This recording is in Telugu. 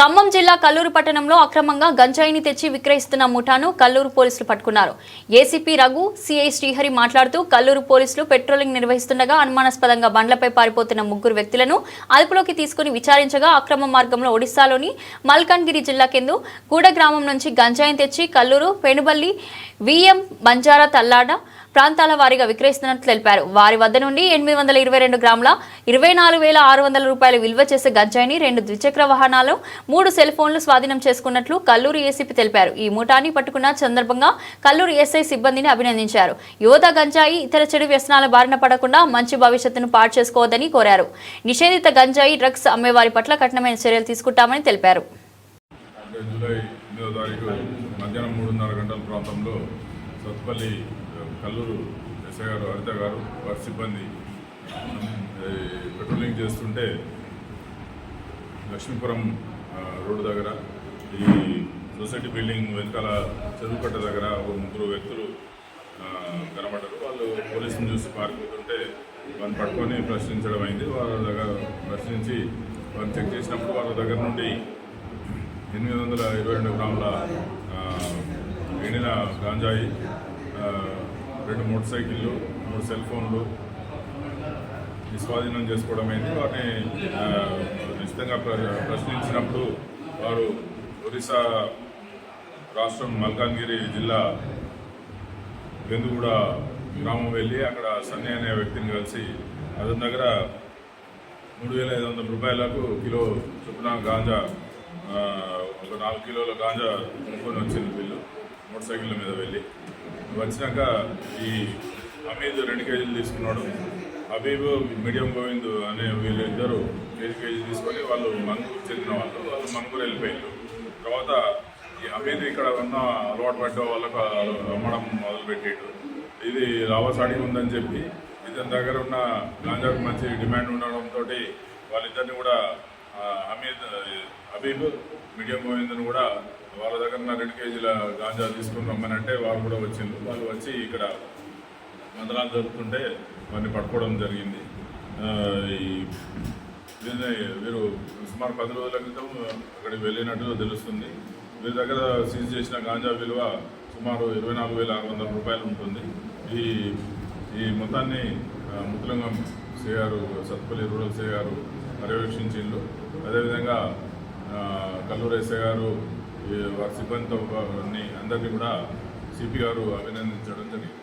ఖమ్మం జిల్లా కల్లూరు పట్టణంలో అక్రమంగా గంజాయిని తెచ్చి విక్రయిస్తున్న ముఠాను కల్లూరు పోలీసులు పట్టుకున్నారు. ఏసీపీ రఘు సిఐ శ్రీహరి మాట్లాడుతూ కల్లూరు పోలీసులు పెట్రోలింగ్ నిర్వహిస్తుండగా అనుమానాస్పదంగా బండ్లపై పారిపోతున్న ముగ్గురు వ్యక్తులను అదుపులోకి తీసుకుని విచారించగా అక్రమ మార్గంలో ఒడిశాలోని మల్కాన్గిరి జిల్లా కింద గూడ గ్రామం నుంచి గంజాయిని తెచ్చి కల్లూరు పెనుబల్లి విఎం బంజారా తల్లాడ ప్రాంతాల వారీగా విక్రయిస్తున్నట్లు తెలిపారు. వారి వద్ద నుండి ఎనిమిది వందల ఇరవై రెండు గ్రాముల ఇరవై నాలుగు వేల ఆరు వందల రూపాయలు విలువ చేసే గంజాయిని రెండు ద్విచక్ర వాహనాలు మూడు సెల్ ఫోన్లు స్వాధీనం చేసుకున్నట్లు కల్లూరు ఏసీపీ తెలిపారు. ఈ ముఠాని పట్టుకున్న సందర్భంగా కల్లూరు ఎస్ఐ సిబ్బందిని అభినందించారు. యువత గంజాయి ఇతర చెడు వ్యసనాల బారిన పడకుండా మంచి భవిష్యత్తును పాడు చేసుకోవద్దని కోరారు. నిషేధిత గంజాయి డ్రగ్స్ అమ్మేవారి పట్ల కఠినమైన చర్యలు తీసుకుంటామని తెలిపారు. జూలై ఎనిమిదో తారీఖు మధ్యాహ్నం మూడున్నర గంటల ప్రాంతంలో సత్పల్లి కల్లూరు ఎస్ఐ గారు హరిత గారు వారి సిబ్బంది పెట్రోలింగ్ చేస్తుంటే లక్ష్మీపురం రోడ్డు దగ్గర ఈ సొసైటీ బిల్డింగ్ వెనకాల చెరువుకట్ట దగ్గర ఒక ముగ్గురు వ్యక్తులు కనబడ్డారు. వాళ్ళు పోలీసుని చూసి పారిపోతుంటే వాళ్ళని పట్టుకొని ప్రశ్నించడం అయింది. వాళ్ళ దగ్గర ప్రశ్నించి వాళ్ళు చెక్ చేసినప్పుడు వాళ్ళ దగ్గర నుండి ఎనిమిది వందల ఇరవై రెండు గ్రాముల ఎండిన గాంజాయి రెండు మోటార్ సైకిళ్ళు మూడు సెల్ ఫోన్లు స్వాధీనం చేసుకోవడం అయింది. వాటిని నిశ్చితంగా ప్ర- ప్రశ్నించినప్పుడు వారు ఒరిస్సా రాష్ట్రం మల్కాన్గిరి జిల్లా బెందుగూడ గ్రామం వెళ్ళి అక్కడ సన్నీ అనే వ్యక్తిని కలిసి అతని దగ్గర మూడు వేల ఐదు వందల రూపాయలకు కిలో చొప్పున గాంజా ఒక నాలుగు కిలోల గాంజా కొనుక్కొని వచ్చింది వీళ్ళు మోటార్ సైకిళ్ళ మీద వెళ్ళి. వచ్చినాక ఈ అమీద్ రెండు కేజీలు తీసుకున్నాడు. హబీబ్ మీడియం గోవింద్ అనే వీళ్ళు ఇద్దరు కేజీ కేజీ తీసుకొని వాళ్ళు మంగూరు చెందిన వాళ్ళు వాళ్ళు మంగూరు వెళ్ళిపోయారు తర్వాత ఈ హబీబ్ ఇక్కడ ఉన్న అలవాటు పడ్డ వాళ్ళకు అమ్మడం మొదలుపెట్టాడు. ఇది లాభసాడి ఉందని చెప్పి ఇతని దగ్గర ఉన్న గాంజాకు మంచి డిమాండ్ ఉండడంతో వాళ్ళిద్దరిని కూడా హమీద్ హబీబ్ మీడియం గోవింద్ని కూడా వాళ్ళ దగ్గర ఉన్న రెండు కేజీల గాంజా తీసుకుని రమ్మనంటే వాళ్ళు కూడా వచ్చిండ్రు. వాళ్ళు వచ్చి ఇక్కడ మందలాలు జరుపుతుంటే వారిని పట్టుకోవడం జరిగింది. ఈ వీరు సుమారు పది రోజుల క్రితం అక్కడికి వెళ్ళినట్టు తెలుస్తుంది. వీరి దగ్గర సీజ్ చేసిన గాంజా విలువ సుమారు ఇరవై నాలుగు వేల ఆరు వందల రూపాయలు ఉంటుంది. ఈ ఈ మొత్తాన్ని ముత్తులంగం ముద్రంగం గారు సత్పల్లి రూరల్ సే గారు పర్యవేక్షించిండ్రు. అదేవిధంగా కల్లూరు ఎస్ఐ గారు ఈ వారి సిబ్బందితో ని అందరినీ కూడా సిపి గారు అభినందించడం జరిగింది.